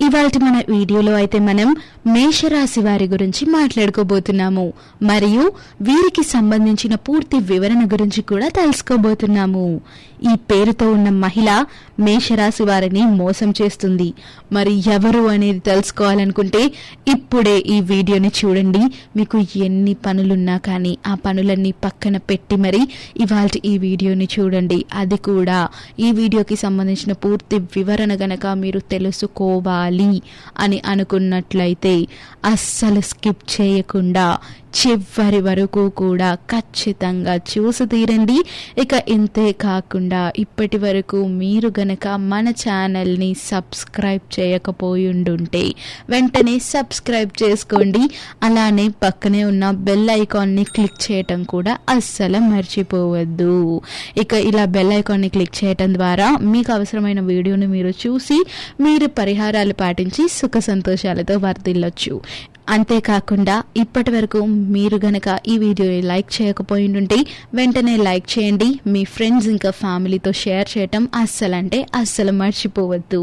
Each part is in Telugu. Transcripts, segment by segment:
ఇవాళ మన వీడియోలో అయితే మనం మేషరాశి వారి గురించి మాట్లాడుకోబోతున్నాము. మరియు వీరికి సంబంధించిన పూర్తి వివరణ గురించి కూడా తెలుసుకోబోతున్నాము. ఈ పేరుతో ఉన్న మహిళ మేషరాశి వారిని మోసం చేస్తుంది. మరి ఎవరు అనేది తెలుసుకోవాలనుకుంటే ఇప్పుడే ఈ వీడియోని చూడండి. మీకు ఎన్ని పనులున్నా కానీ ఆ పనులన్నీ పక్కన పెట్టి మరి ఇవాళ ఈ వీడియోని చూడండి. అది కూడా ఈ వీడియోకి సంబంధించిన పూర్తి వివరణ గనక మీరు తెలుసుకోవాలి అని అనుకున్నట్లయితే అస్సలు స్కిప్ చేయకుండా చివరి వరకు కూడా ఖచ్చితంగా చూసి తీరండి. ఇక ఇంతే కాకుండా ఇప్పటి వరకు మీరు గనక మన ఛానల్ని సబ్స్క్రైబ్ చేయకపోయిండుంటే వెంటనే సబ్స్క్రైబ్ చేసుకోండి. అలానే పక్కనే ఉన్న బెల్ ఐకాన్ని క్లిక్ చేయటం కూడా అస్సలు మర్చిపోవద్దు. ఇక ఇలా బెల్ ఐకాన్ని క్లిక్ చేయటం ద్వారా మీకు అవసరమైన వీడియోని మీరు చూసి మీరు పరిహారాలు పాటించి సుఖ సంతోషాలతో వర్తిల్లొచ్చు అంతేకాకుండా ఇప్పటి వరకు మీరు గనక ఈ వీడియోని లైక్ చేయకపోయిండుంటే వెంటనే లైక్ చేయండి. మీ ఫ్రెండ్స్ ఇంకా ఫ్యామిలీతో షేర్ చేయటం అస్సలు అంటే అస్సలు మర్చిపోవద్దు.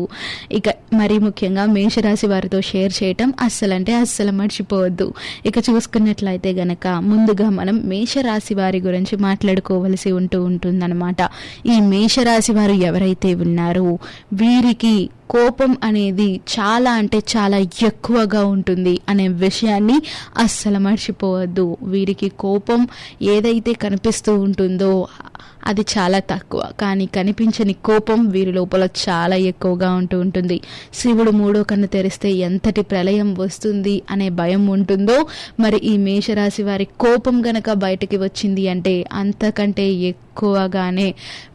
ఇక మరీ ముఖ్యంగా మేషరాశి వారితో షేర్ చేయటం అస్సలు అంటే అస్సలు మర్చిపోవద్దు. ఇక చూసుకున్నట్లయితే గనక ముందుగా మనం మేషరాశి వారి గురించి మాట్లాడుకోవలసి ఉంటూ ఉంటుందన్నమాట. ఈ మేషరాశి వారు ఎవరైతే ఉన్నారో వీరికి కోపం అనేది చాలా అంటే చాలా ఎక్కువగా ఉంటుంది అనే విషయాన్ని అస్సలు మర్చిపోవద్దు. వీరికి కోపం ఏదైతే కనిపిస్తూ ఉంటుందో అది చాలా తక్కువ. కానీ కనిపించని కోపం వీరి లోపల చాలా ఎక్కువగా ఉంటూ ఉంటుంది. శివుడు మూడో కన్ను తెరిస్తే ఎంతటి ప్రళయం వస్తుంది అనే భయం ఉంటుందో మరి ఈ మేషరాశి వారి కోపం గనక బయటకి వచ్చింది అంటే అంతకంటే ఎక్కువగానే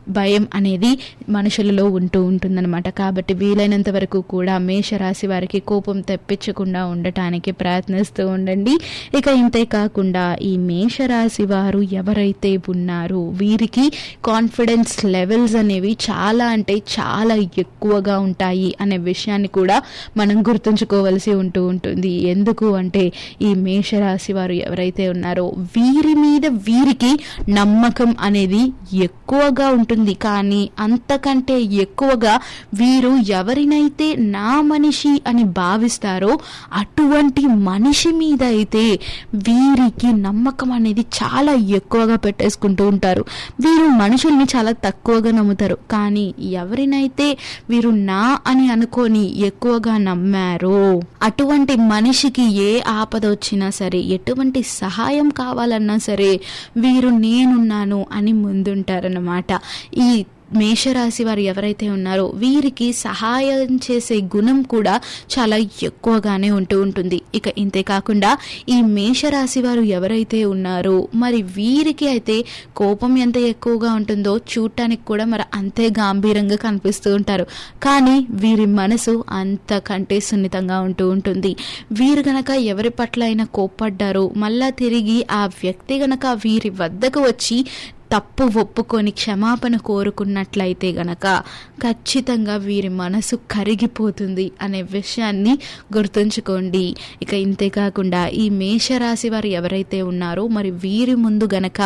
భయం అనేది మనుషులలో ఉంటూ ఉంటుందన్నమాట. కాబట్టి వీలైనంత వరకు కూడా మేషరాశి వారికి కోపం తెప్పించకుండా ఉండటానికి ప్రయత్నిస్తూ ఉండండి. ఇక ఇంతే కాకుండా ఈ మేషరాశి వారు ఎవరైతే ఉన్నారో వీరికి కాన్ఫిడెన్స్ లెవెల్స్ అనేవి చాలా అంటే చాలా ఎక్కువగా ఉంటాయి అనే విషయాన్ని కూడా మనం గుర్తుంచుకోవలసి ఉంటూ ఉంటుంది. ఎందుకు అంటే ఈ మేషరాశి వారు ఎవరైతే ఉన్నారో వీరి మీద వీరికి నమ్మకం అనేది ఎక్కువగా ఉంటుంది. కానీ అంతకంటే ఎక్కువగా వీరు ఎవరినైతే నా మనిషి అని భావిస్తారో అటువంటి మనిషి మీద అయితే వీరికి నమ్మకం అనేది చాలా ఎక్కువగా పెట్టేసుకుంటూ ఉంటారు. వీరు మనుషుల్ని చాలా తక్కువగా నమ్ముతారు. కానీ ఎవరినైతే వీరు నా అని అనుకొని ఎక్కువగా నమ్మారో అటువంటి మనిషికి ఏ ఆపద వచ్చినా సరే ఎటువంటి సహాయం కావాలన్నా సరే వీరు నేనున్నాను అని ముందుంటారన్నమాట. ఈ మేషరాశి వారు ఎవరైతే ఉన్నారో వీరికి సహాయం చేసే గుణం కూడా చాలా ఎక్కువగానే ఉంటూ ఉంటుంది. ఇక ఇంతేకాకుండా ఈ మేషరాశి వారు ఎవరైతే ఉన్నారో మరి వీరికి అయితే కోపం ఎంత ఎక్కువగా ఉంటుందో చూడటానికి కూడా మరి అంతే గాంభీరంగా కనిపిస్తూ ఉంటారు. కానీ వీరి మనసు అంతకంటే సున్నితంగా ఉంటూ ఉంటుంది. వీరు గనక ఎవరి పట్ల అయినా కోప్పడ్డారో మళ్ళా తిరిగి ఆ వ్యక్తి గనక వీరి వద్దకు వచ్చి తప్పు ఒప్పుకొని క్షమాపణ కోరుకున్నట్లయితే గనక ఖచ్చితంగా వీరి మనసు కరిగిపోతుంది అనే విషయాన్ని గుర్తుంచుకోండి. ఇక ఇంతేకాకుండా ఈ మేషరాశి వారు ఎవరైతే ఉన్నారో మరి వీరి ముందు గనక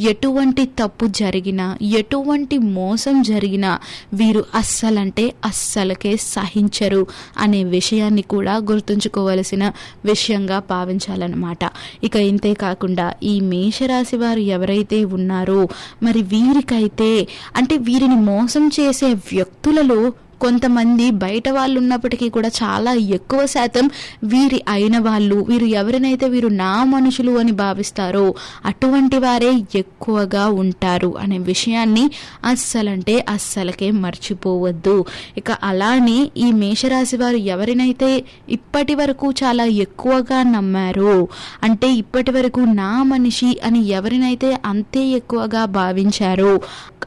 ఎటువంటి తప్పు జరిగినా ఎటువంటి మోసం జరిగినా వీరు అస్సలంటే అస్సలకే సహించరు అనే విషయాన్ని కూడా గుర్తుంచుకోవలసిన విషయంగా భావించాలన్నమాట. ఇక ఇంతే కాకుండా ఈ మేషరాశి వారు ఎవరైతే ఉన్నారో మరి వీరికైతే అంటే వీరిని మోసం చేసే వ్యక్తులలో కొంతమంది బయట వాళ్ళు ఉన్నప్పటికీ కూడా చాలా ఎక్కువ శాతం వీరి అయిన వాళ్ళు వీరు ఎవరినైతే వీరు నా మనుషులు అని భావిస్తారో అటువంటి వారే ఎక్కువగా ఉంటారు అనే విషయాన్ని అస్సలంటే అస్సలకే మర్చిపోవద్దు. ఇక అలానే ఈ మేషరాశి వారు ఎవరినైతే ఇప్పటి వరకు చాలా ఎక్కువగా నమ్మారో అంటే ఇప్పటి వరకు నా మనిషి అని ఎవరినైతే అంతే ఎక్కువగా భావించారో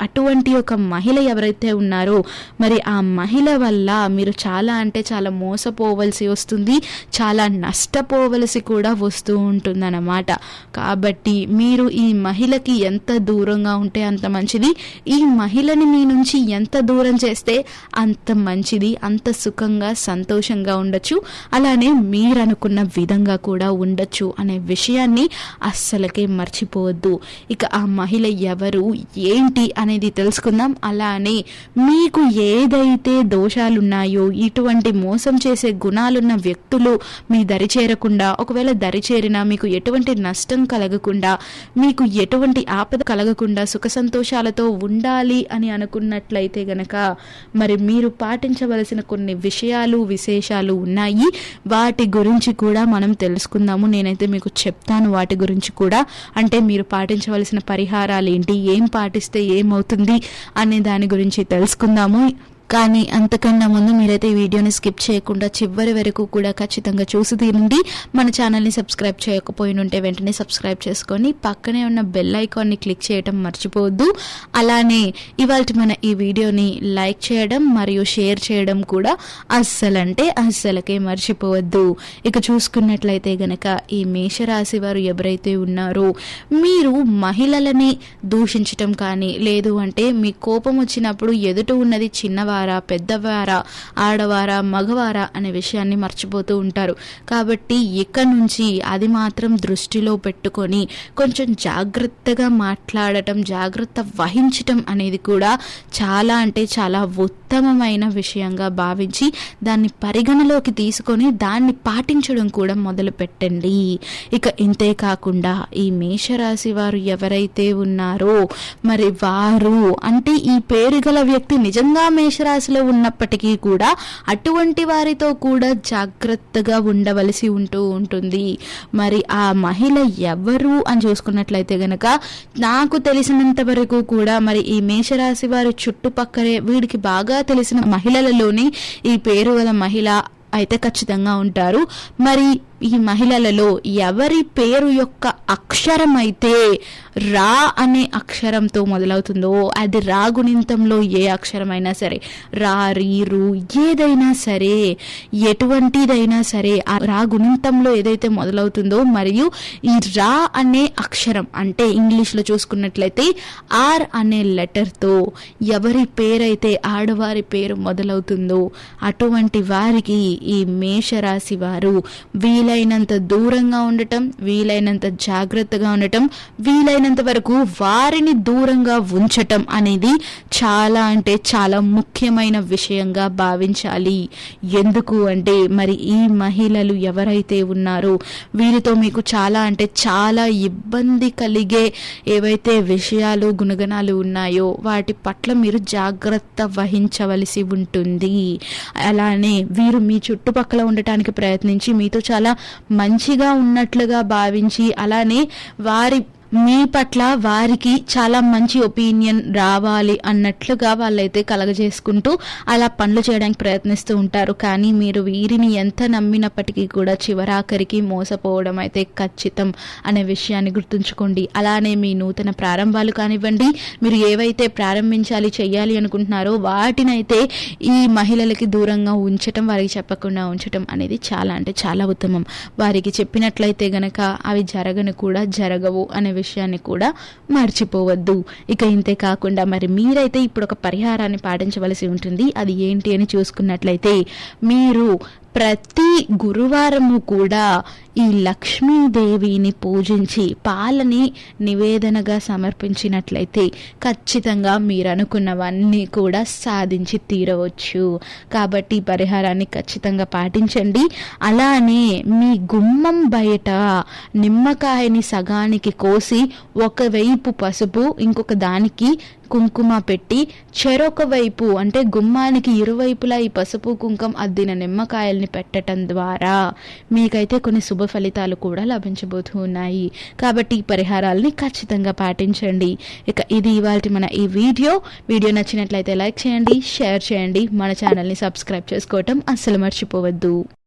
అటువంటి ఒక మహిళ ఎవరైతే ఉన్నారో మరి ఆ మహిళ వల్ల మీరు చాలా అంటే చాలా మోసపోవలసి వస్తుంది చాలా నష్టపోవలసి కూడా వస్తూ ఉంటుందన్నమాట. కాబట్టి మీరు ఈ మహిళకి ఎంత దూరంగా ఉంటే అంత మంచిది ఈ మహిళని మీ నుంచి ఎంత దూరం చేస్తే అంత మంచిది అంత సుఖంగా సంతోషంగా ఉండొచ్చు అలానే మీరు అనుకున్న విధంగా కూడా ఉండొచ్చు అనే విషయాన్ని అస్సలకే మర్చిపోవద్దు. ఇక ఆ మహిళ ఎవరు ఏంటి అనేది తెలుసుకుందాం. అలానే మీకు ఏదైతే దోషాలు ఉన్నాయో ఇటువంటి మోసం చేసే గుణాలున్న వ్యక్తులు మీ దరి చేరకుండా ఒకవేళ దరి చేరినా మీకు ఎటువంటి నష్టం కలగకుండా మీకు ఎటువంటి ఆపద కలగకుండా సుఖ సంతోషాలతో ఉండాలి అని అనుకున్నట్లయితే గనక మరి మీరు పాటించవలసిన కొన్ని విషయాలు విశేషాలు ఉన్నాయి. వాటి గురించి కూడా మనం తెలుసుకుందాము. నేనైతే మీకు చెప్తాను వాటి గురించి కూడా. అంటే మీరు పాటించవలసిన పరిహారాలు ఏంటి? ఏం పాటిస్తే అవుతుంది అనే దాని గురించి తెలుసుకుందాము. కానీ అంతకన్నా ముందు మీరైతే ఈ వీడియోని స్కిప్ చేయకుండా చివరి వరకు కూడా ఖచ్చితంగా చూసి తీరండి మన ఛానల్ని సబ్స్క్రైబ్ చేయకపోయి ఉంటే వెంటనే సబ్స్క్రైబ్ చేసుకొని పక్కనే ఉన్న బెల్ ఐకాన్ని క్లిక్ చేయడం మర్చిపోవద్దు. అలానే ఇవాళ మన ఈ వీడియోని లైక్ చేయడం మరియు షేర్ చేయడం కూడా అస్సలంటే అస్సలకే మర్చిపోవద్దు. ఇక చూసుకున్నట్లయితే గనక ఈ మేషరాశి వారు ఎవరైతే ఉన్నారో మీరు మహిళలని దూషించటం కానీ లేదు అంటే మీ కోపం వచ్చినప్పుడు ఎదుట ఉన్నది చిన్నవారు పెద్దవారా ఆడవారా మగవారా అనే విషయాన్ని మర్చిపోతూ ఉంటారు. కాబట్టి ఇక నుంచి అది మాత్రం దృష్టిలో పెట్టుకొని కొంచెం జాగ్రత్తగా మాట్లాడటం జాగ్రత్త వహించటం అనేది కూడా చాలా అంటే చాలా ఉత్తమమైన విషయంగా భావించి దాన్ని పరిగణలోకి తీసుకొని దాన్ని పాటించడం కూడా మొదలు పెట్టండి ఇక ఇంతే కాకుండా ఈ మేషరాశి వారు ఎవరైతే ఉన్నారో మరి వారు అంటే ఈ పేరు గల వ్యక్తి నిజంగా మేషరాశిలో ఉన్నప్పటికీ కూడా అటువంటి వారితో కూడా జాగ్రత్తగా ఉండవలసి ఉంటూ ఉంటుంది. మరి ఆ మహిళ ఎవరు అని చూసుకున్నట్లయితే గనక నాకు తెలిసినంత వరకు కూడా మరి ఈ మేషరాశి వారి చుట్టుపక్కలే వీడికి బాగా తెలిసిన మహిళలలోనే ఈ పేరు గల మహిళ అయితే ఖచ్చితంగా ఉంటారు. మరి ఈ మహిళలలో ఎవరి పేరు యొక్క అక్షరం అయితే రా అనే అక్షరంతో మొదలవుతుందో అది రా గుణింతంలో ఏ అక్షరమైనా సరే రా రీరు ఏదైనా సరే ఎటువంటిదైనా సరే ఆ రా గుణింతంలో ఏదైతే మొదలవుతుందో మరియు ఈ రా అనే అక్షరం అంటే ఇంగ్లీష్లో చూసుకున్నట్లయితే ఆర్ అనే లెటర్తో ఎవరి పేరైతే ఆడవారి పేరు మొదలవుతుందో అటువంటి వారికి ఈ మేషరాశి వారు వీలైనంత దూరంగా ఉండటం వీలైనంత జాగ్రత్తగా ఉండటం వీలైనంత వరకు వారిని దూరంగా ఉంచటం అనేది చాలా అంటే చాలా ముఖ్యమైన విషయంగా భావించాలి. ఎందుకు అంటే మరి ఈ మహిళలు ఎవరైతే ఉన్నారో వీరితో మీకు చాలా అంటే చాలా ఇబ్బంది కలిగే ఏవైతే విషయాలు గుణగణాలు ఉన్నాయో వాటి పట్ల మీరు జాగ్రత్త వహించవలసి ఉంటుంది. అలానే వీరు మీ చుట్టుపక్కల ఉండటానికి ప్రయత్నించి మీతో చాలా మంచిగా ఉన్నట్లుగా భావించి అలానే వారి మీ పట్ల వారికి చాలా మంచి ఒపీనియన్ రావాలి అన్నట్లుగా వాళ్ళైతే కలగజేసుకుంటూ అలా పనులు చేయడానికి ప్రయత్నిస్తూ ఉంటారు. కానీ మీరు వీరిని ఎంత నమ్మినప్పటికీ కూడా చివరాఖరికి మోసపోవడం అయితే ఖచ్చితం అనే విషయాన్ని గుర్తుంచుకోండి. అలానే మీ నూతన ప్రారంభాలు కానివ్వండి మీరు ఏవైతే ప్రారంభించాలి చేయాలి అనుకుంటున్నారో వాటినైతే ఈ మహిళలకి దూరంగా ఉంచటం వారికి చెప్పకుండా ఉంచటం అనేది చాలా అంటే చాలా ఉత్తమం. వారికి చెప్పినట్లయితే గనక అవి జరగను కూడా జరగవు అనే విషయాన్ని కూడా మర్చిపోవద్దు. ఇక ఇంతే కాకుండా మరి మీరైతే ఇప్పుడు ఒక పరిహారాన్ని పాటించవలసి ఉంటుంది. అది ఏంటి అని చూసుకున్నట్లయితే మీరు ప్రతి గురువారము కూడా ఈ లక్ష్మీదేవిని పూజించి పాలని నివేదనగా సమర్పించినట్లయితే ఖచ్చితంగా మీరు అనుకున్నవన్నీ కూడా సాధించి తీరవచ్చు. కాబట్టి పరిహారాన్ని ఖచ్చితంగా పాటించండి. అలానే మీ గుమ్మం బయట నిమ్మకాయని సగానికి కోసి ఒకవైపు పసుపు ఇంకొక దానికి కుంకుమ పెట్టి చెరొక వైపు అంటే గుమ్మానికి ఇరువైపులా ఈ పసుపు కుంకుమ అద్దిన నిమ్మకాయల్ని పెట్టడం ద్వారా మీకైతే కొన్ని శుభ ఫలితాలు కూడా లభించబోతూ ఉన్నాయి. కాబట్టి ఈ పరిహారాలని ఖచ్చితంగా పాటించండి. ఇక ఇది ఇవాళ మన ఈ వీడియో. వీడియో నచ్చినట్లయితే లైక్ చేయండి షేర్ చేయండి. మన ఛానల్ని సబ్స్క్రైబ్ చేసుకోవటం అస్సలు మర్చిపోవద్దు.